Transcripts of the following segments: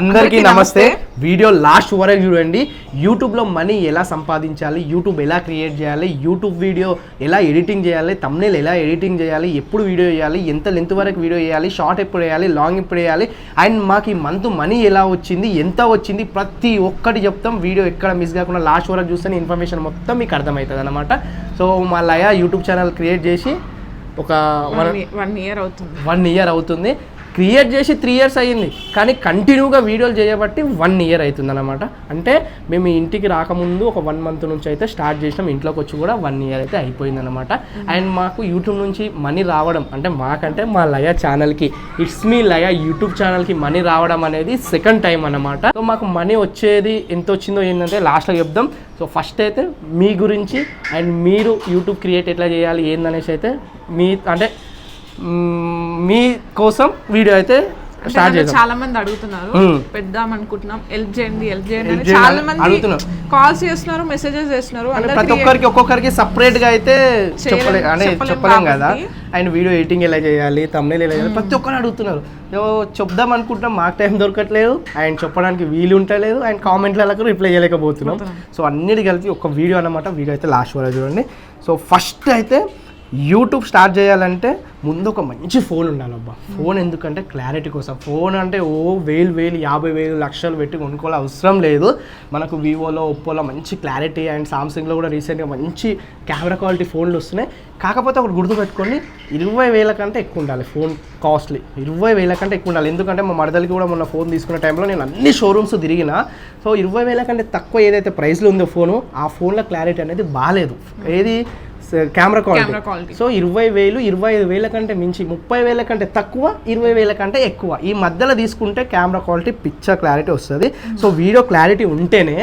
అందరికీ నమస్తే. Video last వరకు చూడండి. యూట్యూబ్లో మనీ ఎలా సంపాదించాలి యూట్యూబ్ ఎలా క్రియేట్ చేయాలి యూట్యూబ్ వీడియో ఎలా ఎడిటింగ్ చేయాలి తమ్నేల్ ఎలా ఎడిటింగ్ చేయాలి ఎప్పుడు వీడియో చేయాలి ఎంత లెంత్ వరకు వీడియో చేయాలి షార్ట్ ఎప్పుడు వేయాలి లాంగ్ ఎప్పుడు వేయాలి అండ్ మాకు ఈ మంత్ మనీ ఎలా వచ్చింది ఎంత వచ్చింది ప్రతి ఒక్కటి చెప్తాం. వీడియో ఎక్కడ మిస్ కాకుండా లాస్ట్ వరకు చూస్తే ఇన్ఫర్మేషన్ మొత్తం మీకు అర్థమవుతుంది అనమాట సో మా లయ యూట్యూబ్ ఛానల్ క్రియేట్ చేసి ఒక వన్ వన్ ఇయర్ అవుతుంది. వన్ ఇయర్ అవుతుంది. క్రియేట్ చేసి త్రీ ఇయర్స్ అయ్యింది. కానీ కంటిన్యూగా వీడియోలు చేయబట్టి వన్ ఇయర్ అవుతుందన్నమాట అంటే మేము ఇంటికి రాకముందు ఒక వన్ మంత్ నుంచి అయితే స్టార్ట్ చేసినాం. ఇంట్లోకి వచ్చి కూడా వన్ ఇయర్ అయితే అయిపోయిందనమాట అండ్ మాకు యూట్యూబ్ నుంచి మనీ రావడం అంటే మాకంటే మా లయ ఛానల్కి ఇట్స్ మీ లయ యూట్యూబ్ ఛానల్కి మనీ రావడం అనేది సెకండ్ టైం అనమాట సో మాకు మనీ వచ్చేది ఎంత వచ్చిందో ఏంటంటే లాస్ట్లో చెప్దాం. సో ఫస్ట్ అయితే మీ గురించి అండ్ మీరు యూట్యూబ్ క్రియేట్ ఎట్లా చేయాలి ఏందనేసి అయితే మీ అంటే మీ కోసం వీడియో అయితే స్టార్ట్ చేద్దాం. చాలా మంది అడుగుతున్నారు. పెద్దాం అనుకుంటున్నాం. హెల్ప్ చేయండి హెల్ప్ చేయండి చాలా మంది అడుగుతున్నారు. కాల్స్ చేస్తున్నారు మెసేజెస్ చేస్తున్నారు. ప్రతి ఒక్కరికి ఒక్కొక్కరికి సపరేట్గా అయితే చెప్పలే అంటే చెప్పలేం కదా. అండ్ వీడియో ఎడిటింగ్ ఎలా చేయాలి తమ్నేల్ ఎలా చేయాలి ప్రతి ఒక్కరు అడుగుతున్నారు. చెప్దాం అనుకుంటున్నాం మాకు టైం దొరకట్లేదు. అండ్ చెప్పడానికి వీలు ఉంటలేదు అండ్ కామెంట్లకు రిప్లై చేయలేకపోతున్నాం. సో అన్నిటి కలిపి ఒక వీడియో అన్నమాట. వీడియో అయితే లాస్ట్ వరకు చూడండి. సో ఫస్ట్ అయితే యూట్యూబ్ స్టార్ట్ చేయాలంటే ముందు ఒక మంచి ఫోన్ ఉండాలబ్బా ఫోన్ ఎందుకంటే క్లారిటీ కోసం. ఫోన్ అంటే ఓ వేలు వేలు యాభై వేలు లక్షలు పెట్టి కొనుక్కోవాలి అవసరం లేదు. మనకు వివోలో ఒప్పోలో మంచి క్లారిటీ అండ్ సామ్సంగ్లో కూడా రీసెంట్గా మంచి కెమెరా క్వాలిటీ ఫోన్లు వస్తున్నాయి. కాకపోతే ఒకటి గుర్తుపెట్టుకోండి ఇరవై వేల కంటే ఎక్కువ ఉండాలి ఫోన్ కాస్ట్లీ ఇరవై వేల కంటే ఎక్కువ ఉండాలి. ఎందుకంటే మా మరదలకి కూడా మొన్న ఫోన్ తీసుకునే టైంలో నేను అన్ని షోరూమ్స్ తిరిగిన. సో ఇరవై వేల కంటే తక్కువ ఏదైతే ప్రైస్లో ఉందో ఫోను ఆ ఫోన్లో క్లారిటీ అనేది బాగాలేదు ఏది? Camera quality. సో ఇరవై వేలు ఇరవై ఐదు వేల కంటే మించి ముప్పై వేల కంటే తక్కువ ఇరవై వేల కంటే ఎక్కువ. ఈ మధ్యలో తీసుకుంటే కెమెరా క్వాలిటీ పిక్చర్ క్లారిటీ వస్తుంది. సో వీడియో క్లారిటీ ఉంటేనే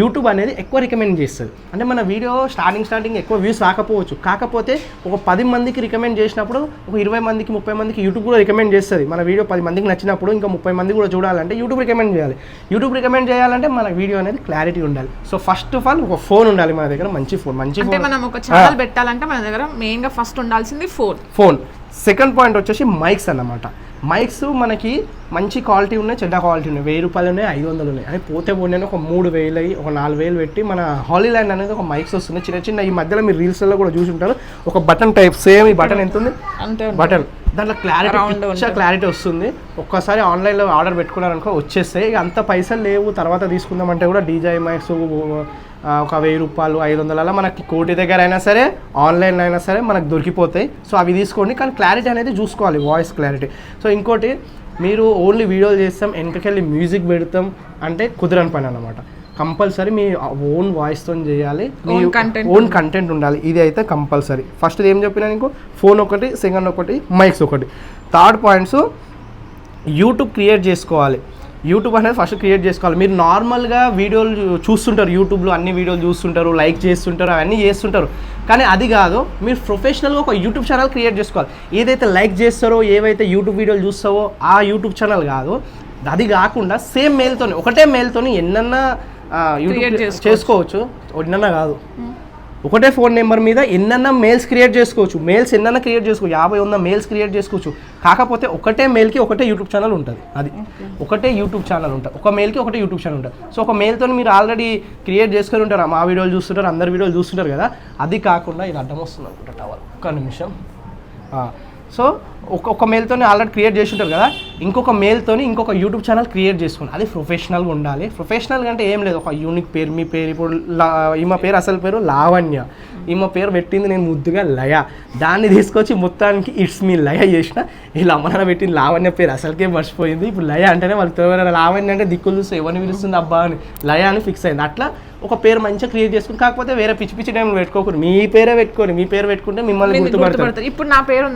యూట్యూబ్ అనేది ఎక్కువ రికమెండ్ చేస్తుంది. అంటే మన వీడియో స్టార్టింగ్ స్టార్టింగ్ ఎక్కువ వ్యూస్ రాకపోవచ్చు. కాకపోతే ఒక పది మందికి రికమెండ్ చేసినప్పుడు ఒక ఇరవై మందికి ముప్పై మందికి యూట్యూబ్ కూడా రికమెండ్ చేస్తుంది. మన వీడియో పది మందికి నచ్చినప్పుడు ఇంకా ముప్పై మంది కూడా చూడాలంటే యూట్యూబ్ రికమెండ్ చేయాలి. యూట్యూబ్ రికమెండ్ చేయాలంటే మన వీడియో అనేది క్లారిటీ ఉండాలి. సో ఫస్ట్ ఆఫ్ ఆల్ ఒక ఫోన్ ఉండాలి మన దగ్గర. మంచి ఫోన్ మంచి అంటే ఫోన్ మనం ఒక ఛానల్ పెట్టాలంటే మన దగ్గర మెయిన్గా ఫస్ట్ ఉండాల్సింది ఫోన్ ఫోన్ సెకండ్ పాయింట్ వచ్చేసి మైక్స్ అన్నమాట. మైక్స్ మనకి మంచి క్వాలిటీ ఉన్నాయి చెడ్డ క్వాలిటీ ఉన్నాయి. వెయ్యి రూపాయలు ఉన్నాయి ఐదు వందలు ఉన్నాయి. అని పోతే పోనీ ఒక మూడు వేలు అయ్యి ఒక నాలుగు వేలు పెట్టి మన హాలీల్యాండ్ అనేది ఒక మైక్స్ వస్తుంది చిన్న చిన్న ఈ మధ్యలో మీరు రీల్స్లో కూడా చూసి ఉంటారు. ఒక బటన్ టైప్ సేమ్ ఈ బటన్ ఎంత ఉంది? బటన్ దాంట్లో క్లారిటీ పిచ్చ. క్లారిటీ వస్తుంది. ఒక్కసారి ఆన్లైన్లో ఆర్డర్ పెట్టుకున్నారనుకో వచ్చేస్తాయి. ఇక అంత పైసలు లేవు. తర్వాత తీసుకుందామంటే కూడా డీజే మైక్స్ ఒక వెయ్యి రూపాయలు ఐదు వందల మనకి కోటి దగ్గర అయినా సరే ఆన్లైన్లో అయినా సరే మనకు దొరికిపోతాయి. సో అవి తీసుకోండి. కానీ క్లారిటీ అనేది చూసుకోవాలి వాయిస్ క్లారిటీ సో ఇంకోటి మీరు ఓన్లీ వీడియోలు చేస్తాం వెనకకెళ్ళి మ్యూజిక్ పెడతాం అంటే కుదరని పని అనమాట కంపల్సరీ మీ ఓన్ వాయిస్తో చేయాలి. మీ ఓన్ కంటెంట్ ఉండాలి. ఇది అయితే కంపల్సరీ. ఫస్ట్ ఏం చెప్పినా నీకు? ఫోన్ ఒకటి సెకండ్ ఒకటి మైక్స్ ఒకటి. థర్డ్ పాయింట్స్ యూట్యూబ్ క్రియేట్ చేసుకోవాలి. యూట్యూబ్ అనేది ఫస్ట్ క్రియేట్ చేసుకోవాలి. మీరు నార్మల్గా వీడియోలు చూస్తుంటారు యూట్యూబ్లో అన్ని వీడియోలు చూస్తుంటారు లైక్ చేస్తుంటారు అవన్నీ చేస్తుంటారు. కానీ అది కాదు మీరు ప్రొఫెషనల్గా ఒక యూట్యూబ్ ఛానల్ క్రియేట్ చేసుకోవాలి. ఏదైతే లైక్ చేస్తారో ఏవైతే యూట్యూబ్ వీడియోలు చూస్తావో ఆ యూట్యూబ్ ఛానల్ కాదు. అది కాకుండా సేమ్ మెయిల్తోని ఒకటే మెయిల్తోని ఎన్నన్నా ఆ, యూట్యూబ్ చేసుకోవచ్చు. చేసుకోవచ్చు. ఎన్నన్నా కాదు. ఒకటే ఫోన్ నెంబర్ మీద ఎన్నన్నా మెయిల్స్ క్రియేట్ చేసుకోవచ్చు. మెయిల్స్ ఎన్నన్నా క్రియేట్ చేసుకోవచ్చు యాభై వంద మెయిల్స్ క్రియేట్ చేసుకోవచ్చు. కాకపోతే ఒకటే మెయిల్కి ఒకటే యూట్యూబ్ ఛానల్ ఉంటుంది అది. ఒకటే యూట్యూబ్ ఛానల్ ఉంటుంది. ఒక మెయిల్కి ఒకటే యూట్యూబ్ ఛానల్ ఉంటుంది. సో ఒక మెయిల్తో మీరు ఆల్రెడీ క్రియేట్ చేసుకొని ఉంటారు. మా వీడియోలు చూస్తుంటారు అందరి వీడియోలు చూస్తుంటారు కదా. అది కాకుండా ఇది అడ్డం వస్తుంది అనుకుంటా టవర్ ఒక్క నిమిషం. సో ఒక్కొక్క మెయిల్తోనే ఆల్రెడీ క్రియేట్ చేసి ఉంటారు కదా? ఇంకొక మెయిల్తోని ఇంకొక యూట్యూబ్ ఛానల్ క్రియేట్ చేసుకోండి అది ప్రొఫెషనల్గా ఉండాలి. ప్రొఫెషనల్గా అంటే ఏం లేదు. ఒక యూనిక్ పేరు మీ పేరు ఇప్పుడు లా ఈమె పేరు అసలు పేరు లావణ్య. ఈమె పేరు పెట్టింది నేను ముద్దుగా లయ. దాన్ని తీసుకొచ్చి మొత్తానికి ఇట్స్ మీ లయ చేసిన. ఇలా అమ్మనాన్న పెట్టింది లావణ్య పేరు. అసలుకే మర్చిపోయింది. ఇప్పుడు లయ అంటేనే వాళ్ళు తెలియదు లావణ్య అంటే దిక్కులు చూస్తే ఎవరిని పిలుస్తుంది అబ్బా అని. లయ అని ఫిక్స్ అయింది. అట్లా ఒక పేరు మంచిగా క్రియేట్ చేసుకుని కాకపోతే వేరే పిచ్చి పిచ్చి టైంలో పెట్టుకోకూడదు మీ పేరే పెట్టుకోండి మీ పేరు పెట్టుకుంటే మిమ్మల్ని గుర్తుపడతారు. ఇప్పుడు నా పేరు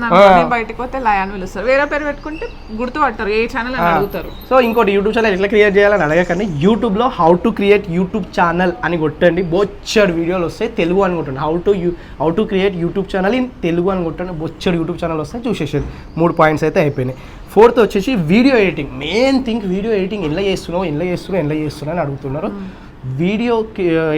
బయటకు పోతే లయ అని పిలుస్తారు. వేరే పేరు పెట్టుకుంటే గుర్తుపడతారు. ఏ ఛానల్ అడుగుతారు. సో ఇంకోటి యూట్యూబ్ ఛానల్ ఎట్లా క్రియేట్ చేయాలని అడగకండి. యూట్యూబ్లో how to create YouTube channel అని కొట్టండి. బొచ్చడు వీడియోలు వస్తాయి. తెలుగు అని కొట్టండి. How to you how to create YouTube channel in Telugu అని కొట్టండి. బొచ్చడు యూట్యూబ్ ఛానల్ వస్తాయి. చూసేసేది. మూడు పాయింట్స్ అయితే అయిపోయినాయి. ఫోర్త్ వచ్చేసి video editing main thing video editing ఎలా చేస్తున్నావు? ఎలా చేస్తున్నావు? ఎలా చేస్తున్నావు? అని అడుగుతున్నారు. వీడియో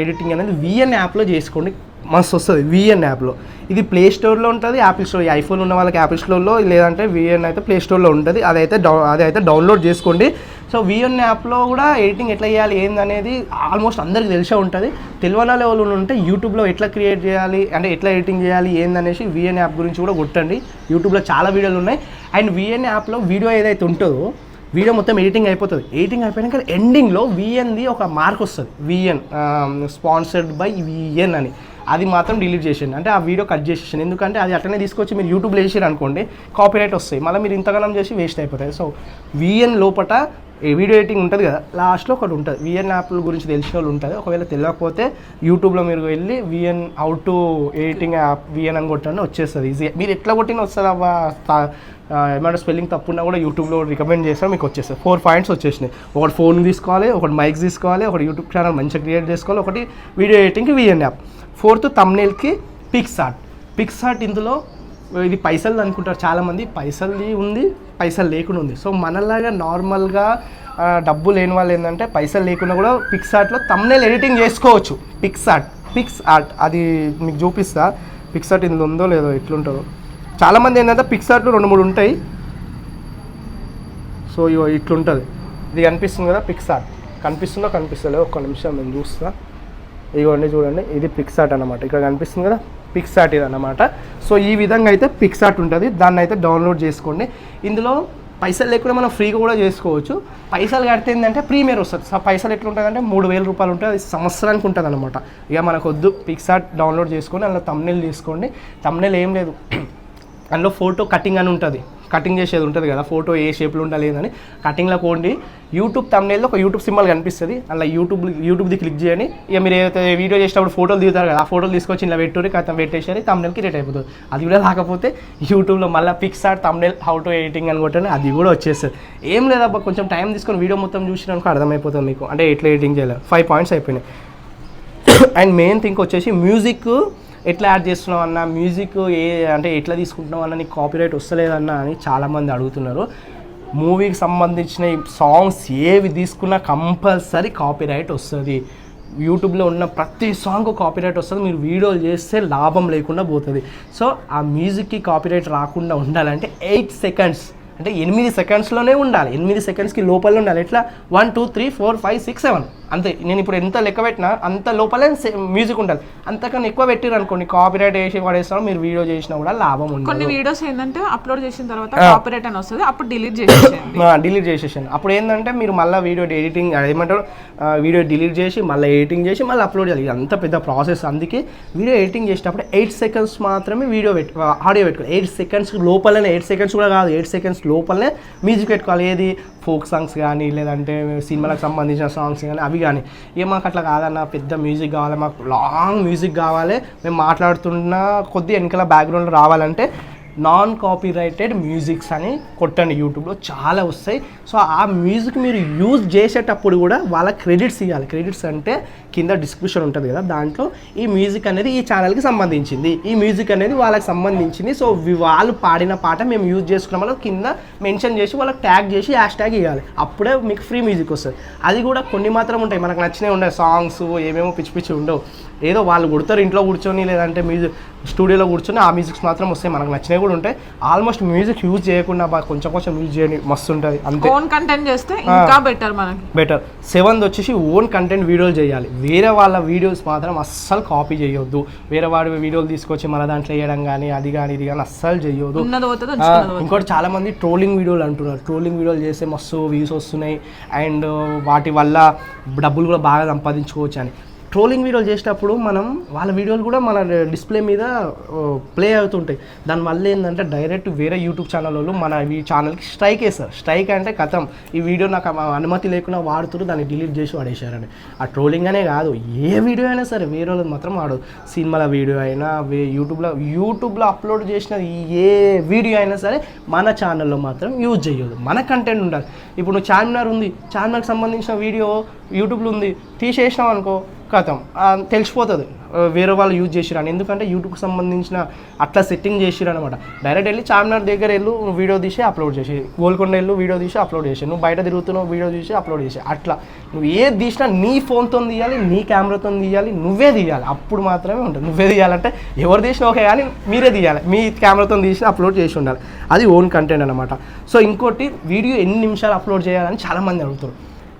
ఎడిటింగ్ అనేది విఎన్ యాప్లో చేసుకోండి. మస్తు వస్తుంది విఎన్ యాప్లో. ఇది ప్లే స్టోర్లో ఉంటుంది యాపిల్ స్టోర్ ఐఫోన్ ఉన్న వాళ్ళకి యాపిల్ స్టోర్లో లేదంటే విఎన్ అయితే ప్లే స్టోర్లో ఉంటుంది. అదైతే డౌ అదైతే డౌన్లోడ్ చేసుకోండి. సో విఎన్ యాప్లో కూడా ఎడిటింగ్ ఎట్లా చేయాలి ఏందనేది ఆల్మోస్ట్ అందరికి తెలిసే ఉంటుంది. తెలివన లెవెల్ ఉంటే యూట్యూబ్లో ఎట్లా క్రియేట్ చేయాలి అంటే ఎట్లా ఎడిటింగ్ చేయాలి ఏందనేసి విఎన్ యాప్ గురించి కూడా కొట్టండి. యూట్యూబ్లో చాలా వీడియోలు ఉన్నాయి. అండ్ విఎన్ యాప్లో వీడియో ఏదైతే ఉంటుందో వీడియో మొత్తం ఎడిటింగ్ అయిపోతుంది. ఎడిటింగ్ అయిపోయాక ఎండింగ్లో విఎన్ది ఒక మార్క్ వస్తుంది. విఎన్ స్పాన్సర్డ్ బై విఎన్ అని. అది మాత్రం డిలీట్ చేసేయండి అంటే ఆ వీడియో కట్ చేసేసాను ఎందుకంటే అది అట్లనే తీసుకొచ్చి మీరు యూట్యూబ్లో చేసారు అనుకోండి కాపీరైట్ వస్తాయి. మళ్ళీ మీరు ఇంతకాలం చేసి వేస్ట్ అయిపోతాయి. సో విఎన్ లోపట ఈ వీడియో ఎడిటింగ్ ఉంటుంది కదా లాస్ట్లో ఒకటి ఉంటుంది. విఎన్ యాప్ల గురించి తెలిసిన వాళ్ళు ఉంటుంది. ఒకవేళ తెలియకపోతే యూట్యూబ్లో మీరు వెళ్ళి VN how to editing app VN అని కొట్టండి వచ్చేస్తుంది. ఈజీ మీరు ఎట్లా కొట్టిన వస్తుంది అవ్వ స్పెల్లింగ్ తప్పున్నా కూడా యూట్యూబ్లో రికమెండ్ చేస్తాం మీకు వచ్చేస్తుంది. ఫోర్ పాయింట్స్ వచ్చేసినాయి. ఒకటి ఫోన్ తీసుకోవాలి ఒకటి మైక్స్ తీసుకోవాలి ఒకటి యూట్యూబ్ ఛానల్ మంచిగా క్రియేట్ చేసుకోవాలి ఒకటి వీడియో ఎడిటింగ్కి విఎన్ యాప్ ఫోర్త్ తమ్నేల్కి పిక్స్ ఆర్ట్ పిక్స్ ఆర్ట్ ఇందులో ఇది పైసలు అనుకుంటారు. చాలామంది పైసలు ఉంది పైసలు లేకుండా ఉంది. సో మనలాగా నార్మల్గా డబ్బు లేని వాళ్ళు ఏంటంటే పైసలు లేకుండా కూడా పిక్స్ ఆర్ట్లో తమ్నేల్ ఎడిటింగ్ చేసుకోవచ్చు. PicsArt PicsArt. అది మీకు చూపిస్తా. పిక్స్ ఆర్ట్ ఇందులో ఉందో లేదో ఎట్లుంటుందో. చాలామంది ఏంటంటే పిక్స్ ఆర్ట్లు రెండు మూడు ఉంటాయి. సో ఇట్లుంటుంది. ఇది కనిపిస్తుంది కదా పిక్స్ ఆర్ట్. కనిపిస్తుందో కనిపిస్తలేదో. ఒక్క నిమిషం నేను చూస్తాను ఇదిగోండి చూడండి ఇది పిక్సాట్ అనమాట ఇక్కడ కనిపిస్తుంది కదా పిక్సాట్ ఇది అనమాట సో ఈ విధంగా అయితే పిక్సాట్ ఉంటుంది. దాన్ని అయితే డౌన్లోడ్ చేసుకోండి. ఇందులో పైసలు లేకుండా మనం ఫ్రీగా కూడా చేసుకోవచ్చు. పైసలు కడితే ఏంటంటే ప్రీమియర్ వస్తుంది. సో పైసలు ఎట్లా ఉంటుంది అంటే మూడు వేల రూపాయలు ఉంటుంది. అది సంవత్సరానికి ఉంటుంది అనమాట ఇక మనకు వద్దు పిక్సాట్ డౌన్లోడ్ చేసుకొని అందులో తమ్నెల్ తీసుకోండి. తమ్నెల్ ఏం లేదు. అందులో ఫోటో కటింగ్ అని ఉంటుంది. కటింగ్ చేసేది ఉంటుంది కదా ఫోటో ఏ షేప్లో ఉండాలి అని. కటింగ్లో కోండి యూట్యూబ్ తమ్నేల్లో ఒక యూట్యూబ్ సింబల్ కనిపిస్తుంది. అలా యూట్యూబ్ యూట్యూబ్ది క్లిక్ చేయండి. ఇక మీరు ఏదైతే వీడియో చేసేటప్పుడు ఫోటోలు దిగుతారు కదా ఆ ఫోటోలు తీసుకొచ్చి ఇలా పెట్టుకుని కథం పెట్టేసారి తమ్నేల్కి రేట్ అయిపోతుంది. అది కూడా రాకపోతే యూట్యూబ్లో మళ్ళీ PicsArt thumbnail how to editing అని కొట్టండి అది కూడా వచ్చేస్తుంది. ఏం లేదబ్బా కొంచెం టైం తీసుకొని వీడియో మొత్తం చూసినాక అర్థమైపోతుంది మీకు. అంటే ఎట్లా ఎడిటింగ్ చేయాలి? ఫైవ్ పాయింట్స్ అయిపోయినాయి. అండ్ మెయిన్ థింగ్ వచ్చేసి మ్యూజిక్ ఎట్లా యాడ్ చేస్తున్నావు అన్న మ్యూజిక్ ఏ అంటే ఎట్లా తీసుకుంటున్నావు అన్న నీకు కాపీరైట్ వస్తలేదన్న అని చాలామంది అడుగుతున్నారు. మూవీకి సంబంధించిన సాంగ్స్ ఏవి తీసుకున్నా కంపల్సరీ కాపీరైట్ వస్తుంది. యూట్యూబ్లో ఉన్న ప్రతి సాంగ్ కాపీరైట్ వస్తుంది. మీరు వీడియోలు చేస్తే లాభం లేకుండా పోతుంది. సో ఆ మ్యూజిక్కి కాపీరైట్ రాకుండా ఉండాలంటే ఎయిట్ సెకండ్స్ అంటే ఎనిమిది సెకండ్స్లోనే ఉండాలి. ఎనిమిది సెకండ్స్కి లోపల ఉండాలి. ఎట్లా? One two three four five six seven. అంతే. నేను ఇప్పుడు ఎంత లెక్క పెట్టినా అంత లోపలే మ్యూజిక్ ఉండాలి. అంతకన్నా ఎక్కువ పెట్టిరు అనుకోండి కాపీరైట్ వేసి పడేస్తాం మీరు వీడియో చేసినా కూడా లాభం కొన్ని ఉండదు వీడియోస్ ఏంటంటే అప్లోడ్ చేసిన తర్వాత కాపీరైట్ అని వస్తుంది. అప్పుడు డిలీట్ చేసేసేయండి. డిలీట్ చేసేసాను అప్పుడు ఏంటంటే మీరు మళ్ళీ వీడియో ఎడిటింగ్ ఏమంటారు? వీడియో డిలీట్ చేసి మళ్ళీ ఎడిటింగ్ చేసి మళ్ళీ అప్లోడ్ చేయాలి. అంత పెద్ద ప్రాసెస్ అందుకే వీడియో ఎడిటింగ్ చేసేటప్పుడు ఎయిట్ సెకండ్స్ మాత్రమే వీడియో పెట్టు ఆడియో పెట్టుకోవాలి. ఎయిట్ సెకండ్స్ లోపలనే ఎయిట్ సెకండ్స్ కూడా కాదు. ఎయిట్ సెకండ్స్ లోపలనే మ్యూజిక్ పెట్టుకోవాలి. ఏది ఫోక్ సాంగ్స్ కానీ లేదంటే సినిమాలకు సంబంధించిన సాంగ్స్ కానీ అవి కానీ ఏ మాకు అట్లా కాదన్న పెద్ద మ్యూజిక్ కావాలి మాకు లాంగ్ మ్యూజిక్ కావాలి. మేము మాట్లాడుతున్న కొద్ది వెనకాల బ్యాక్గ్రౌండ్లో రావాలంటే నాన్ కాపీరైటెడ్ మ్యూజిక్స్ అని కొట్టండి యూట్యూబ్లో చాలా వస్తాయి. సో ఆ మ్యూజిక్ మీరు యూజ్ చేసేటప్పుడు కూడా వాళ్ళ క్రెడిట్స్ ఇవ్వాలి క్రెడిట్స్ అంటే కింద డిస్క్రిప్షన్ ఉంటుంది కదా. దాంట్లో ఈ మ్యూజిక్ అనేది ఈ ఛానల్కి సంబంధించింది. ఈ మ్యూజిక్ అనేది వాళ్ళకి సంబంధించింది. సో వాళ్ళు పాడిన పాట మేము యూజ్ చేసుకున్నాం. వల్ల కింద మెన్షన్ చేసి వాళ్ళకి ట్యాగ్ చేసి హ్యాష్ ట్యాగ్ ఇవ్వాలి అప్పుడే మీకు ఫ్రీ మ్యూజిక్ వస్తుంది. అది కూడా కొన్ని మాత్రం ఉంటాయి. మనకు నచ్చినవి ఉండవు సాంగ్స్ ఏమేమో పిచ్చి పిచ్చి ఉండవు. ఏదో వాళ్ళు కొడతారు ఇంట్లో కూర్చొని లేదంటే మ్యూజిక్ స్టూడియోలో కూర్చొని ఆ మ్యూజిక్స్ మాత్రం వస్తాయి. మనకు నచ్చినవి కూడా ఉంటాయి. ఆల్మోస్ట్ మ్యూజిక్ యూజ్ చేయకుండా బా కొంచెం కొంచెం యూజ్ చేయండి మస్తు ఉంటుంది. అంతే. ఓన్ కంటెంట్ చేస్తే ఇంకా బెటర్ మనకి. బెటర్ సెవెంత్ వచ్చేసి ఓన్ కంటెంట్ వీడియోలు చేయాలి. వేరే వాళ్ళ వీడియోస్ మాత్రం అస్సలు కాపీ చేయొద్దు. వేరే వాడి వీడియోలు తీసుకొచ్చి మన దాంట్లో వేయడం కానీ అది కానీ ఇది కానీ అస్సలు చేయొద్దు. ఇంకోటి చాలా మంది ట్రోలింగ్ వీడియోలు అంటున్నారు. ట్రోలింగ్ వీడియోలు చేస్తే మస్తు వ్యూస్ వస్తున్నాయి. అండ్ వాటి వల్ల డబ్బులు కూడా బాగా సంపాదించుకోవచ్చు అని. ట్రోలింగ్ వీడియోలు చేసేటప్పుడు మనం వాళ్ళ వీడియోలు కూడా మన డిస్ప్లే మీద ప్లే అవుతుంటాయి. దానివల్ల ఏంటంటే డైరెక్ట్ వేరే యూట్యూబ్ ఛానల్ వాళ్ళు మన ఈ ఛానల్కి స్ట్రైక్ వేస్తారు స్ట్రైక్ అంటే కథం. ఈ వీడియో నాకు అనుమతి లేకుండా వాడుతున్నారు దాన్ని డిలీట్ చేసి వాడేశారని. ఆ ట్రోలింగ్ అనే కాదు ఏ వీడియో అయినా సరే వేరే వాళ్ళది మాత్రం వాడు సినిమాల వీడియో అయినా వే యూట్యూబ్లో యూట్యూబ్లో అప్లోడ్ చేసిన ఏ వీడియో అయినా సరే మన ఛానల్లో మాత్రం యూజ్ చేయదు మన కంటెంట్ ఉండాలి. ఇప్పుడు నువ్వు చార్మినార్ ఉంది. చార్మినార్కి సంబంధించిన వీడియో యూట్యూబ్లో ఉంది. తీసేసినావు అనుకో కథం. తెలిసిపోతుంది. వేరే వాళ్ళు యూజ్ చేసిరని ఎందుకంటే యూట్యూబ్కి సంబంధించిన అట్లా సెట్టింగ్ చేసిరనమాట డైరెక్ట్ వెళ్ళి చార్మినార్ దగ్గర వెళ్ళు నువ్వు వీడియో తీసి అప్లోడ్ చేసి గోల్కొండ వెళ్ళు వీడియో తీసి అప్లోడ్ చేసి నువ్వు బయట తిరుగుతున్నావు వీడియో తీసి అప్లోడ్ చేసి అట్లా. నువ్వు ఏది తీసినా నీ ఫోన్తో తీయాలి నీ కెమెరాతో తీయాలి నువ్వే తీయాలి. అప్పుడు మాత్రమే ఉంటుంది. నువ్వే తీయాలంటే ఎవరు తీసినా ఓకే కానీ మీరే తీయాలి. మీ కెమెరాతో తీసి అప్లోడ్ చేసి ఉండాలి. అది ఓన్ కంటెంట్ అనమాట సో ఇంకోటి వీడియో ఎన్ని నిమిషాలు అప్లోడ్ చేయాలని చాలామంది అడుగుతారు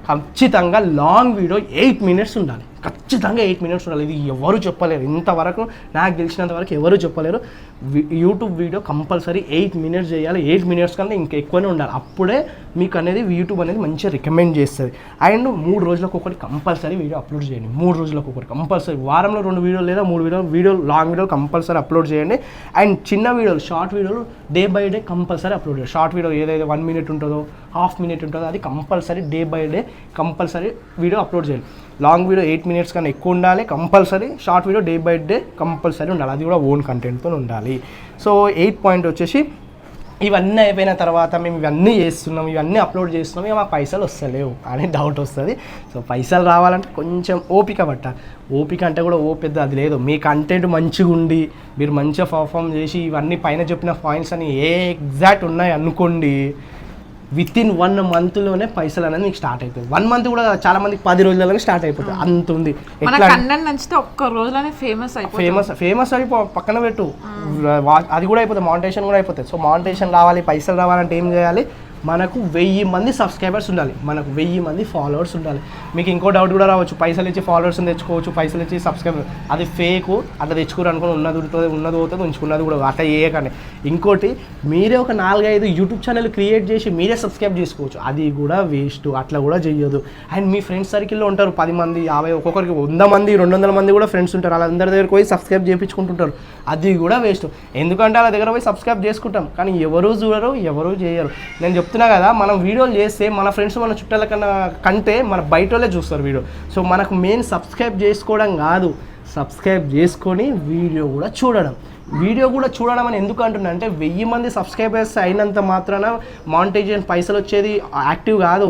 ఖచ్చితంగా లాంగ్ వీడియో ఎయిట్ మినిట్స్ ఉండాలి. ఖచ్చితంగా ఎయిట్ మినిట్స్ ఉండాలి ఇది ఎవరు చెప్పలేరు. ఇంతవరకు నాకు తెలిసినంత వరకు ఎవరు చెప్పలేరు. YouTube video compulsory eight minutes చేయాలి. ఎయిట్ మినిట్స్ కన్నా ఇంకా ఎక్కువనే ఉండాలి. అప్పుడే మీకు అనేది యూట్యూబ్ అనేది మంచిగా రికమెండ్ చేస్తుంది. అండ్ మూడు రోజులకు ఒకటి కంపల్సరీ వీడియో అప్లోడ్ చేయండి. మూడు రోజులకు ఒకటి కంపల్సరీ వారంలో రెండు వీడియోలు లేదా మూడు వీడియోలు వీడియో లాంగ్ వీడియోలు కంపల్సరీ అప్లోడ్ చేయండి. అండ్ చిన్న వీడియోలు షార్ట్ వీడియోలు day by day compulsory upload చేయాలి షార్ట్ వీడియో ఏదైతే వన్ మినిట్ ఉంటుందో హాఫ్ మినిట్ ఉంటుందో అది compulsory day by day compulsory video upload చేయండి. లాంగ్ వీడియో ఎయిట్ మినిట్స్ కన్నా ఎక్కువ ఉండాలి compulsory short video day by day compulsory ఉండాలి. అది కూడా ఓన్ కంటెంట్తో ఉండాలి. సో ఎయిట్ పాయింట్ వచ్చేసి ఇవన్నీ అయిపోయిన తర్వాత మేము ఇవన్నీ చేస్తున్నాం ఇవన్నీ అప్లోడ్ చేస్తున్నాం ఇక మా పైసలు వస్తలేవు అనే డౌట్ వస్తుంది. సో పైసలు రావాలంటే కొంచెం ఓపిక పట్టాలి ఓపిక అంటే కూడా ఓ పెద్ద అది లేదు. మీ కంటెంట్ మంచిగా ఉండి మీరు మంచిగా పర్ఫామ్ చేసి ఇవన్నీ పైన చెప్పిన పాయింట్స్ అని ఏ ఎగ్జాక్ట్ ఉన్నాయి అనుకోండి విత్ ఇన్ వన్ మంత్లోనే పైసలు అనేది మీకు స్టార్ట్ అవుతుంది వన్ మంత్ కూడా చాలా మందికి పది రోజులలోనే స్టార్ట్ అయిపోతుంది అంత ఉంది. ఒక్క రోజులోనే ఫేమస్ ఫేమస్ ఫేమస్ అని ప- పక్కన పెట్టు. అది కూడా అయిపోతుంది మానిటేషన్ కూడా అయిపోతుంది సో మానిటేషన్ రావాలి పైసలు రావాలంటే ఏం చేయాలి? మనకు వెయ్యి మంది సబ్స్క్రైబర్స్ ఉండాలి. మనకు వెయ్యి మంది ఫాలోవర్స్ ఉండాలి. మీకు ఇంకో డౌట్ కూడా రావచ్చు. పైసలు ఇచ్చి ఫాలోవర్స్ తెచ్చుకోవచ్చు. పైసలు ఇచ్చి సబ్స్క్రైబర్ అది ఫేక్ అట్లా తెచ్చుకోరు అనుకుని ఉన్నది ఉంటుంది ఉన్నది పోతుంది ఉంచుకున్నది కూడా అట్లా చేయకండి. ఇంకోటి మీరే ఒక నాలుగైదు యూట్యూబ్ ఛానల్ క్రియేట్ చేసి మీరే సబ్స్క్రైబ్ చేసుకోవచ్చు. అది కూడా వేస్ట్ అట్లా కూడా చేయొద్దు. అండ్ మీ ఫ్రెండ్స్ సర్కిల్లో ఉంటారు. పది మంది యాభై ఒక్కొక్కరికి వంద మంది రెండు వందల మంది కూడా ఫ్రెండ్స్ ఉంటారు. వాళ్ళందరి దగ్గరికి పోయి సబ్స్క్రైబ్ చేయించుకుంటుంటారు. అది కూడా వేస్ట్ ఎందుకంటే వాళ్ళ దగ్గర పోయి సబ్స్క్రైబ్ చేసుకుంటాం. కానీ ఎవరు చూడరు ఎవరు చేయరు. నేను చెప్తున్నా కదా మనం వీడియోలు చేస్తే మన ఫ్రెండ్స్ మన చుట్టాల కన్నా కంటే మన బయట వాళ్ళే చూస్తారు వీడియో. సో మనకు మెయిన్ సబ్స్క్రైబ్ చేసుకోవడం కాదు సబ్స్క్రైబ్ చేసుకొని వీడియో కూడా చూడడం. వీడియో కూడా చూడడం అని ఎందుకు అంటున్నా అంటే వెయ్యి మంది సబ్స్క్రైబర్స్ అయినంత మాత్రాన మానిటైజేషన్ పైసలు వచ్చేది యాక్టివ్ కాదు.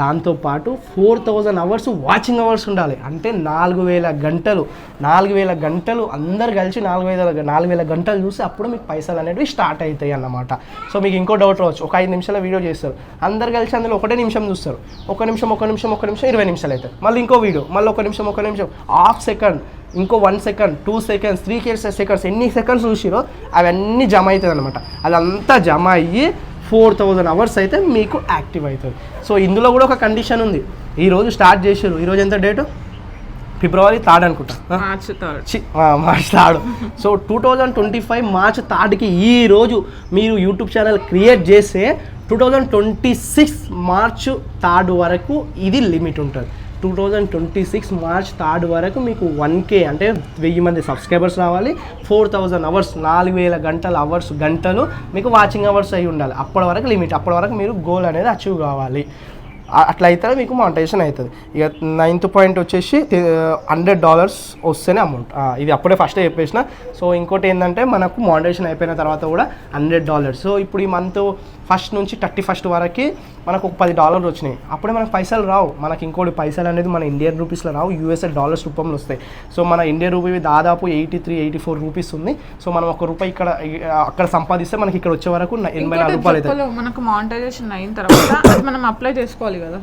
దాంతోపాటు four thousand hours watching hours ఉండాలి. అంటే నాలుగు వేల గంటలు నాలుగు వేల గంటలు అందరు కలిసి నాలుగు వేల నాలుగు వేల గంటలు చూసి అప్పుడు మీకు పైసలు అనేవి స్టార్ట్ అవుతాయి అన్నమాట. సో మీకు ఇంకో డౌట్ రావచ్చు ఒక ఐదు నిమిషాల వీడియో చేస్తారు. అందరు కలిసి అందులో ఒకటే నిమిషం చూస్తారు. ఒక నిమిషం ఒక నిమిషం ఒక నిమిషం ఇరవై నిమిషాలు అవుతాయి. మళ్ళీ ఇంకో వీడియో మళ్ళీ ఒక నిమిషం ఒక నిమిషం హాఫ్ సెకండ్ ఇంకో one second two seconds three seconds ఎన్ని సెకండ్స్ చూసిరో అవన్నీ జమ అవుతుంది అనమాట అదంతా జమ అయ్యి ఫోర్ థౌజండ్ అవర్స్ అయితే మీకు యాక్టివ్ అవుతుంది. సో ఇందులో కూడా ఒక కండిషన్ ఉంది. ఈరోజు స్టార్ట్ చేసారు ఈరోజు ఎంత డేటు? ఫిబ్రవరి థర్డ్ అనుకుంటా. March third. So two thousand twenty five March థర్డ్కి ఈ రోజు మీరు యూట్యూబ్ ఛానల్ క్రియేట్ చేస్తే two thousand twenty six March third వరకు ఇది లిమిట్ ఉంటుంది. Two thousand twenty six March third వరకు మీకు వన్ కే అంటే వెయ్యి మంది సబ్స్క్రైబర్స్ రావాలి. ఫోర్ థౌజండ్ అవర్స్ నాలుగు వేల గంటల అవర్స్ గంటలు మీకు వాచింగ్ అవర్స్ అయి ఉండాలి. అప్పటి వరకు లిమిట్ అప్పటి వరకు మీరు గోల్ అనేది అచీవ్ కావాలి. అట్లా అయితే మీకు మానిటైజేషన్ అవుతుంది ఇక నైన్త్ పాయింట్ వచ్చేసి హండ్రెడ్ డాలర్స్ వస్తేనే అమౌంట్ ఇది అప్పుడే ఫస్ట్ చెప్పేసిన. సో ఇంకోటి ఏంటంటే మనకు మానిటైజేషన్ అయిపోయిన తర్వాత కూడా హండ్రెడ్ డాలర్స్ సో ఇప్పుడు ఈ మంత్ ఫస్ట్ నుంచి థర్టీ ఫస్ట్ వరకు మనకు ఒక పది డాలర్లు వచ్చినాయి. అప్పుడే మనకు పైసలు రావు. మనకి ఇంకోటి పైసలు అనేది మన ఇండియన్ రూపీస్లో రావు. యూఎస్ఏ డాలర్స్ రూపంలో వస్తాయి. సో మన ఇండియన్ రూపీ దాదాపు eighty three eighty four rupees ఉంది. సో మనం ఒక రూపాయి ఇక్కడ అక్కడ సంపాదిస్తే మనకి ఇక్కడ వచ్చే వరకు ఎనభై నాలుగు రూపాయలు మనకు మానిటైజేషన్ అయిన తర్వాత మనం అప్లై చేసుకోవాలి. కదా.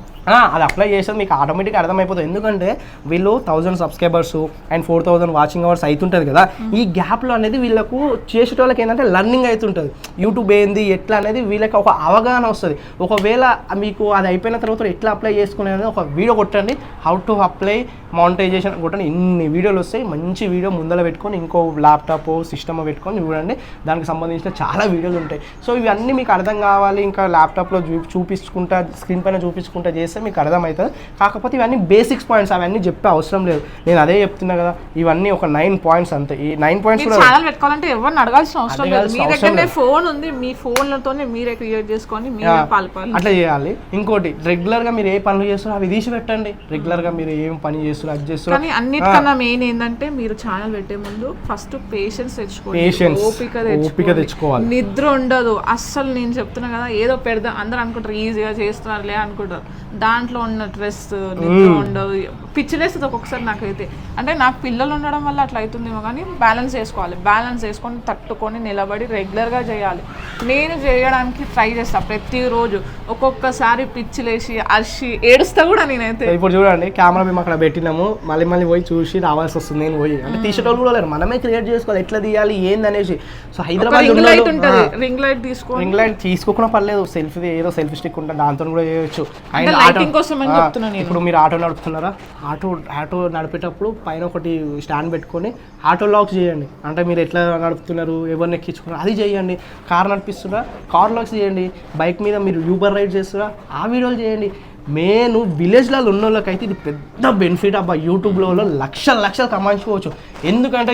అది అప్లై చేసేది మీకు ఆటోమేటిక్గా అర్థమైపోతుంది ఎందుకంటే వీళ్ళు thousand subscribers and four thousand watching hours అవుతుంటుంది కదా. ఈ గ్యాప్లో అనేది వీళ్ళకు చేసేటోళ్ళకి ఏంటంటే లర్నింగ్ అవుతుంటుంది యూట్యూబ్ ఏంది ఎట్లా అనేది వీళ్ళకి ఒక అవగాహన వస్తుంది. ఒకవేళ మీకు అది అయిపోయిన తర్వాత ఎట్లా అప్లై చేసుకునే అనేది ఒక వీడియో కొట్టండి. హౌ టు అప్లై మానిటైజేషన్ కొట్టండి. ఇన్ని వీడియోలు వస్తాయి. మంచి వీడియో ముందర పెట్టుకొని ఇంకో ల్యాప్టాప్ సిస్టమ్ పెట్టుకొని చూడండి. దానికి సంబంధించిన చాలా వీడియోలు ఉంటాయి. సో ఇవన్నీ మీకు అర్థం కావాలి. ఇంకా ల్యాప్టాప్లో చూ చూపించుకుంటా స్క్రీన్ పైన చూపించుకుంటా చేస్తే మీకు అర్థమవుతుంది. కాకపోతే ఇవన్నీ బేసిక్స్ పాయింట్స్ అవన్నీ చెప్పే అవసరం లేదు. నేను అదే చెప్తున్నా కదా ఇవన్నీ ఒక నైన్ పాయింట్స్ అంతే. ఈ నైన్ పాయింట్స్ ఛానల్ పెట్టుకోవాలంటే ఎవరిని అడగాల్సిన అవసరం లేదు. మీ లేదు. ఫోన్ ఉంది మీ ఫోన్లతోనే మీరే క్రియేట్ చేసుకొని మీరే పాల్పాలి అట్లా చేయాలి. ఇంకోటి రెగ్యులర్గా మీరు ఏ పనులు చేస్తారో అవి తీసి పెట్టండి రెగ్యులర్గా మీరు ఏం పని చేస్తారో అది చేస్తారో కానీ అన్నిటికన్నా మెయిన్ ఏంటంటే మీరు ఛానల్ పెట్టే ముందు ఫస్ట్ పేషెన్స్ Patience. ఓపిక ఓపిక తెచ్చుకోవాలి. నిద్ర ఉండదు. అస్సలు నేను చెప్తున్నా కదా ఏదో పెడదాం. అందరూ అనుకుంటారు ఈజీగా చేస్తున్నారులే అనుకుంటారు. దాంట్లో ఉన్న స్ట్రెస్ నిద్ర ఉండదు. పిచ్చిలేస్తుంది ఒక్కొక్కసారి నాకైతే. అంటే నాకు పిల్లలు ఉండడం వల్ల అట్లా అవుతుందేమో కానీ బ్యాలెన్స్ చేసుకోవాలి. బ్యాలెన్స్ చేసుకొని తట్టుకొని నిలబడి రెగ్యులర్గా చేయాలి. నేను చేయడానికి ట్రై చేస్తా ప్రతిరోజు. ఒక్కొక్కసారి పిచ్చిలేసి అరిసి ఏడుస్తా కూడా నేనైతే. ఇప్పుడు చూడండి కెమెరా మేము అక్కడ పెట్టినాము. మళ్ళీ మళ్ళీ పోయి చూసి రావాల్సి వస్తుంది నేను పోయి. అంటే తీసేటోళ్ళు కూడా లేరు. మనమే క్రియేట్ చేసుకోవాలి. ఎట్లా తీయాలి ఏంది అనేసి. సో హైదరాబాద్ రింగ్ లైట్ ఉంటుంది. రింగ్ లైట్ తీసుకొని రింగ్ లైట్ తీసుకోకుండా పర్లేదు. సెల్ఫీ ఏదో సెల్ఫీ స్టిక్ ఉంటే దాంతో కూడా చేయొచ్చు. అండ్ కోసం అని ఆ, చెప్తున్నా నేను. ఇప్పుడు మీరు ఆటో నడుపుతున్నారా? ఆటో ఆటో నడిపేటప్పుడు పైన ఒకటి స్టాండ్ పెట్టుకొని ఆటో లాక్స్ చేయండి. అంటే మీరు ఎట్లా నడుపుతున్నారు ఎవరిని ఎక్కించుకున్నారు అది చేయండి. కార్ నడిపిస్తున్నారా కార్ లాక్స్ చేయండి. బైక్ మీద మీరు యూబర్ రైడ్ చేస్తున్నారా ఆ వీడియోలు చేయండి. మెయిన్ విలేజ్లలో ఉన్న వాళ్ళకైతే ఇది పెద్ద బెనిఫిట్ అబ్బా యూట్యూబ్లో లక్షల లక్షలు కమాయించుకోవచ్చు. ఎందుకంటే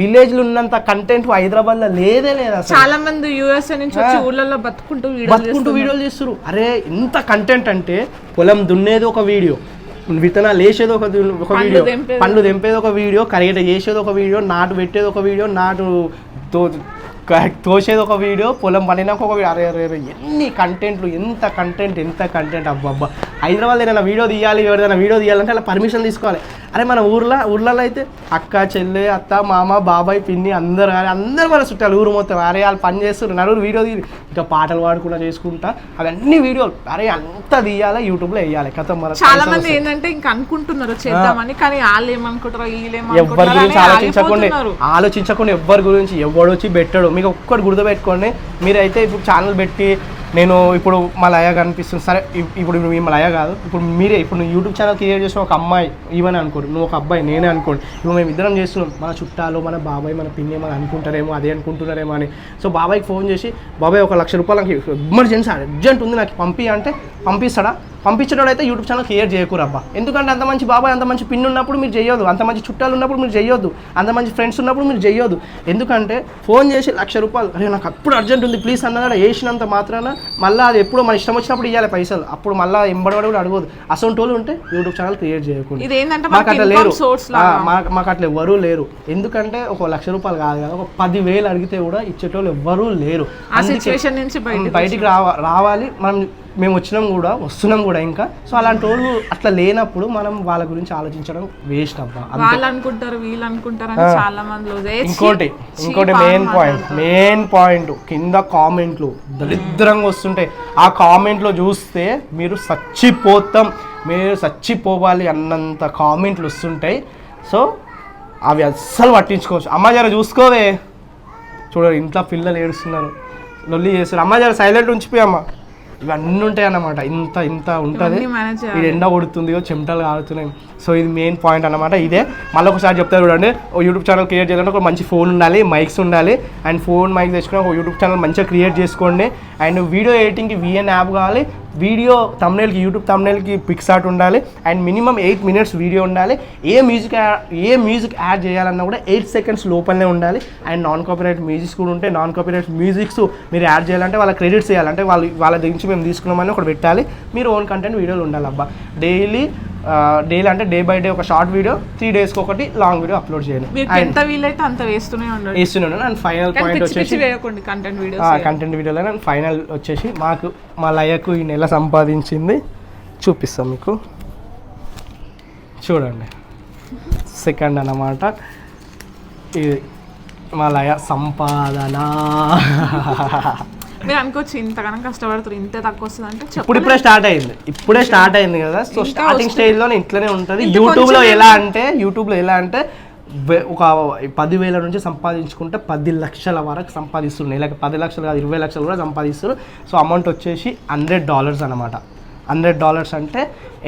విలేజ్లో ఉన్నంత కంటెంట్ హైదరాబాద్లో లేదే లేదు చాలా మంది యుఎస్ఏ నుంచి వచ్చి ఊళ్ళల్లో బతుకుంటూ బతుకుంటూ వీడియోలు చేస్తారు అరే ఎంత కంటెంట్ అంటే పొలం దున్నేది ఒక వీడియో విత్తనాలు వేసేది ఒక ఒక వీడియో. పండ్లు తెంపేది ఒక వీడియో కరిగేట చేసేది ఒక వీడియో నాటు పెట్టేది ఒక వీడియో నాటు తోసేది ఒక వీడియో పొలం పండినాక ఒక వీడియో. అరే అరే అరే ఎన్ని కంటెంట్లు ఎంత కంటెంట్ ఎంత కంటెంట్ అబ్బబ్బా. హైదరాబాద్ ఏదైనా వీడియో తీయాలి ఎవరిదైనా వీడియో తీయాలంటే అలా పర్మిషన్ తీసుకోవాలి. అరే మన ఊర్లో ఊర్లలో అయితే అక్క చెల్లె అత్త మామ బాబాయ్ పిన్ని అందరు అందరు మన చుట్టాలు ఊరు మొత్తం అరే వాళ్ళు పని చేస్తారు నలుగురు వీడియో తీ ఇంకా పాటలు పాడుకుంటా చేసుకుంటా. అవన్నీ వీడియోలు. అరే అంతా తీయాలి యూట్యూబ్లో వేయాలి. కథ మన చాలా మంది ఏంటంటే ఇంకా అనుకుంటున్నారు చేద్దామని కానీ వాళ్ళు ఏమనుకుంటారో వీళ్ళు ఎవరి గురించి ఆలోచించకుండా. ఆలోచించకుండా ఎవరి గురించి ఎవడు వచ్చి పెట్టాడు. మీకు ఒక్కటి గుర్తుపెట్టుకోండి. మీరైతే ఇప్పుడు ఛానల్ పెట్టి నేను ఇప్పుడు మా లయ కనిపిస్తుంది. సరే ఇప్పుడు మీ మా లయ కాదు. ఇప్పుడు మీరే ఇప్పుడు నువ్వు యూట్యూబ్ ఛానల్ క్రియేట్ చేసిన ఒక అమ్మాయి ఈవెన్ అనుకోండి. నువ్వు ఒక అబ్బాయి నేనే అనుకోండి. ఇప్పుడు మేము ఇద్దరం చేస్తున్నాం. మన చుట్టాలు మన బాబాయ్ మన పిన్ని మన అనుకుంటారేమో అదే అనుకుంటున్నారేమో అని. సో బాబాయ్కి ఫోన్ చేసి బాబాయ్ ఒక లక్ష రూపాయలు నాకు ఎమర్జెన్సీ అర్జెంట్ ఉంది నాకు పంపి అంటే పంపిస్తాడా? పంపించడం అయితే యూట్యూబ్ ఛానల్ క్రియేట్ చేయకూరు అబ్బా ఎందుకంటే అంత మంచి బాబాయ్ అంత మంచి పిన్ ఉన్నప్పుడు మీరు చేయొద్దు. అంత మంచి చుట్టాలు ఉన్నప్పుడు మీరు చేయొద్దు. అంత మంచి ఫ్రెండ్స్ ఉన్నప్పుడు మీరు చేయొద్దు. ఎందుకంటే ఫోన్ చేసి లక్ష రూపాయలు అరే నాకు అప్పుడు అర్జెంట్ ఉంది ప్లీజ్ అన్నదా వేసినంత మాత్రాన మళ్ళీ అది ఎప్పుడు మన ఇష్టం వచ్చినప్పుడు ఇవ్వాలి పైసలు. అప్పుడు మళ్ళీ ఎంబడబడి కూడా అడగదు అసొంటి వాళ్ళు ఉంటే యూట్యూబ్ ఛానల్ క్రియేట్ చేయకూడదు. మాకు అట్లా లేరు. మాకు అట్లా ఎవ్వరూ లేరు. ఎందుకంటే ఒక లక్ష రూపాయలు కాదు కదా ఒక పదివేలు అడిగితే కూడా ఇచ్చేటోళ్ళు ఎవ్వరూ లేరు. బయటకు బయటికి రావ రావాలి. మనం మేము వచ్చినాం కూడా వస్తున్నాం కూడా ఇంకా. సో అలాంటి వాళ్ళు అట్లా లేనప్పుడు మనం వాళ్ళ గురించి ఆలోచించడం వేస్ట్ అబ్బా. వాళ్ళు అనుకుంటారు వీళ్ళు అనుకుంటారు చాలా మంది ఇంకోటి ఇంకోటి మెయిన్ పాయింట్. మెయిన్ పాయింట్ కింద కామెంట్లు దరిద్రంగా వస్తుంటాయి ఆ కామెంట్లో చూస్తే మీరు చచ్చిపోతాం మీరు చచ్చిపోవాలి అన్నంత కామెంట్లు వస్తుంటాయి. సో అవి అస్సలు పట్టించుకోవచ్చు. అమ్మ జర చూసుకోవే. చూడండి ఇంట్లో పిల్లలు ఏడుస్తున్నారు. లొల్లి చేస్తారు అమ్మ జర సైలెంట్ ఉంచిపోయి అమ్మ. ఇవన్నీ ఉంటాయి అన్నమాట. ఇంత ఇంత ఉంటుంది. ఇది ఎండ కొడుతుంది చెమటలు కారుతున్నాయి సో ఇది మెయిన్ పాయింట్ అన్నమాట. ఇదే మళ్ళీ ఒకసారి చెప్తారు చూడండి. ఓ యూట్యూబ్ ఛానల్ క్రియేట్ చేయాలంటే ఒక మంచి ఫోన్ ఉండాలి మైక్స్ ఉండాలి. అండ్ ఫోన్ మైక్ తెచ్చుకుని ఒక యూట్యూబ్ ఛానల్ మంచిగా క్రియేట్ చేసుకోండి. అండ్ వీడియో ఎడిటింగ్కి విఎన్ యాప్ కావాలి. వీడియో తమ్నేల్కి యూట్యూబ్ తమ్నేల్కి పిక్సార్ట్ ఉండాలి. And minimum eight minutes video ఉండాలి. A music a music add చేయాలన్నా కూడా ఎయిట్ సెకండ్స్ లోపలనే ఉండాలి. అండ్ నాన్ కాపీరైట్ మ్యూజిక్స్ కూడా ఉంటే నాన్ కాపీరైట్ మ్యూజిక్స్ మీరు యాడ్ చేయాలంటే వాళ్ళ క్రెడిట్స్ చేయాలంటే వాళ్ళు వాళ్ళ నుంచి మేము తీసుకున్నామని ఒకటి పెట్టాలి. మీరు ఓన్ కంటెంట్ వీడియోలు ఉండాలి అబ్బా. డైలీ డైలీ అంటే డే బై డే ఒక షార్ట్ వీడియో త్రీ డేస్కి ఒకటి లాంగ్ వీడియో అప్లోడ్ చేయండి. ఎంత వీలైతే అంత వేస్తూనే ఉండండి. ఇస్తున్నాను అండ్ ఫైనల్ పాయింట్ వచ్చేసి కంటెంట్ వీడియోస్ కంటెంట్ వీడియోలో అండ్ ఫైనల్ వచ్చేసి మాకు మా లయకు ఈ నెల సంపాదించింది చూపిస్తాం మీకు. చూడండి. సెకండ్ అన్నమాట. ఇది మా లయ సంపాదన? మీరు అనుకోవచ్చు ఇంతగానం కష్టపడుతారు ఇంతే తక్కువ వస్తుంది అంటే ఇప్పుడు ఇప్పుడే స్టార్ట్ అయింది ఇప్పుడే స్టార్ట్ అయింది కదా సో స్టార్టింగ్ వస్తుంది. స్టేజ్లోనే ఇట్లనే ఉంటుంది. ఇంత యూట్యూబ్లో కొంచెమే ఎలా అంటే యూట్యూబ్లో ఎలా అంటే ఒక పదివేల నుంచి సంపాదించుకుంటే పది లక్షల వరకు సంపాదిస్తున్నారు. నెలకు పది లక్షలు కాదు ఇరవై లక్షలు కూడా సంపాదిస్తారు సో అమౌంట్ వచ్చేసి హండ్రెడ్ డాలర్స్ అనమాట హండ్రెడ్ డాలర్స్ అంటే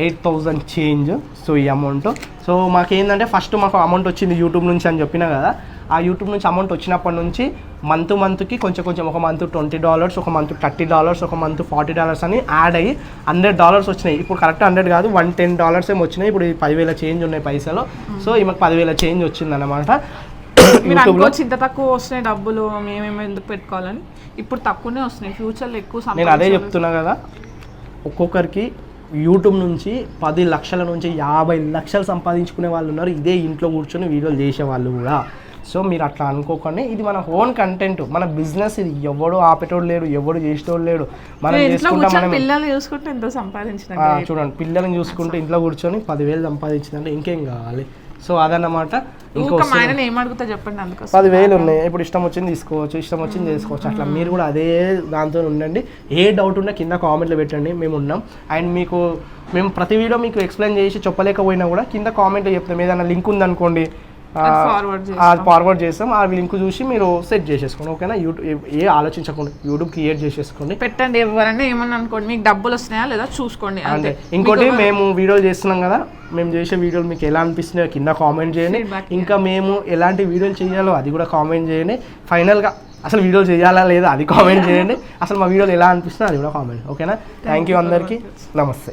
ఎయిట్ థౌజండ్ చేంజ్ సో ఈ అమౌంట్ సో మాకేంటంటే ఫస్ట్ మాకు అమౌంట్ వచ్చింది యూట్యూబ్ నుంచి అని చెప్పినా కదా. ఆ యూట్యూబ్ నుంచి అమౌంట్ వచ్చినప్పటి నుంచి మంత్ మంత్కి కొంచెం కొంచెం ఒక మంత్ ట్వంటీ డాలర్స్ ఒక మంత్ థర్టీ డాలర్స్ ఒక మంత్ ఫార్టీ డాలర్స్ అని యాడ్ అయ్యి హండ్రెడ్ డాలర్స్ వచ్చినాయి. ఇప్పుడు కరెక్ట్ హండ్రెడ్ కాదు వన్ టెన్ డాలర్స్ ఏమో వచ్చినాయి. ఇప్పుడు ఈ పదివేల చేంజ్ ఉన్నాయి పైసలు. సో ఈమెకు పదివేల చేంజ్ వచ్చింది అనమాట మీరు యూట్యూబ్లో అనుకోవచ్చు ఇంత తక్కువ వస్తున్నాయి డబ్బులు మేమేమో ఎందుకు పెట్టుకోవాలని. ఇప్పుడు తక్కువనే వస్తున్నాయి. ఫ్యూచర్లో ఎక్కువ నేను అదే. చెప్తున్నా కదా ఒక్కొక్కరికి యూట్యూబ్ నుంచి పది లక్షల నుంచి యాభై లక్షలు సంపాదించుకునే వాళ్ళు ఉన్నారు. ఇదే ఇంట్లో కూర్చొని వీడియోలు చేసే వాళ్ళు కూడా. సో మీరు అట్లా అనుకోకండి. ఇది మన ఓన్ కంటెంట్ మన బిజినెస్ ఇది. ఎవడు ఆపేటోడు లేడు ఎవడు చేసేటోడు లేడు. మనం చేసుకుంటాం పిల్లలు చూసుకుంటే ఎంతో సంపాదించిన చూడండి. పిల్లల్ని చూసుకుంటే ఇంట్లో కూర్చొని పదివేలు సంపాదించిందంటే ఇంకేం కావాలి? సో అదన్నమాట. ఇంకో ఇంకా మా ఆయన ఏం అడుగుతా చెప్పండి అందుకోసం. పదివేలు ఉన్నాయి. ఇప్పుడు ఇష్టం వచ్చింది తీసుకోవచ్చు ఇష్టం వచ్చింది చేసుకోవచ్చు. అట్లా మీరు కూడా అదే దాంతో ఉండండి. ఏ డౌట్ ఉన్నా కింద కామెంట్లో పెట్టండి. మేము ఉన్నాం. అండ్ మీకు మేము ప్రతి వీడియో మీకు ఎక్స్ప్లెయిన్ చేసి చెప్పలేకపోయినా కూడా కింద కామెంట్లో చెప్తాం. ఏదైనా లింక్ ఉందనుకోండి అది ఫార్వర్డ్ చేస్తాం. ఆ లింక్ చూసి మీరు సెట్ చేసేసుకోండి ఓకేనా? యూట్యూబ్ ఏ ఆలోచించకుండా యూట్యూబ్ క్రియేట్ చేసేసుకోండి. పెట్టండి ఎవరైనా ఏమన్నా అనుకోండి మీకు డబ్బులు వస్తున్నాయా లేదా చూసుకోండి అంటే అంతే. ఇంకోటి మేము వీడియోలు చేస్తున్నాం కదా మేము చేసే వీడియోలు మీకు ఎలా అనిపిస్తున్నాయో కింద కామెంట్ చేయండి. ఇంకా మేము ఎలాంటి వీడియోలు చేయాలో అది కూడా కామెంట్ చేయండి. ఫైనల్గా అసలు వీడియోలు చేయాలా లేదా అది కామెంట్ చేయండి. అసలు మా వీడియోలు ఎలా అనిపిస్తుందో అది కూడా కామెంట్ ఓకేనా? థ్యాంక్ యూ అందరికీ. నమస్తే.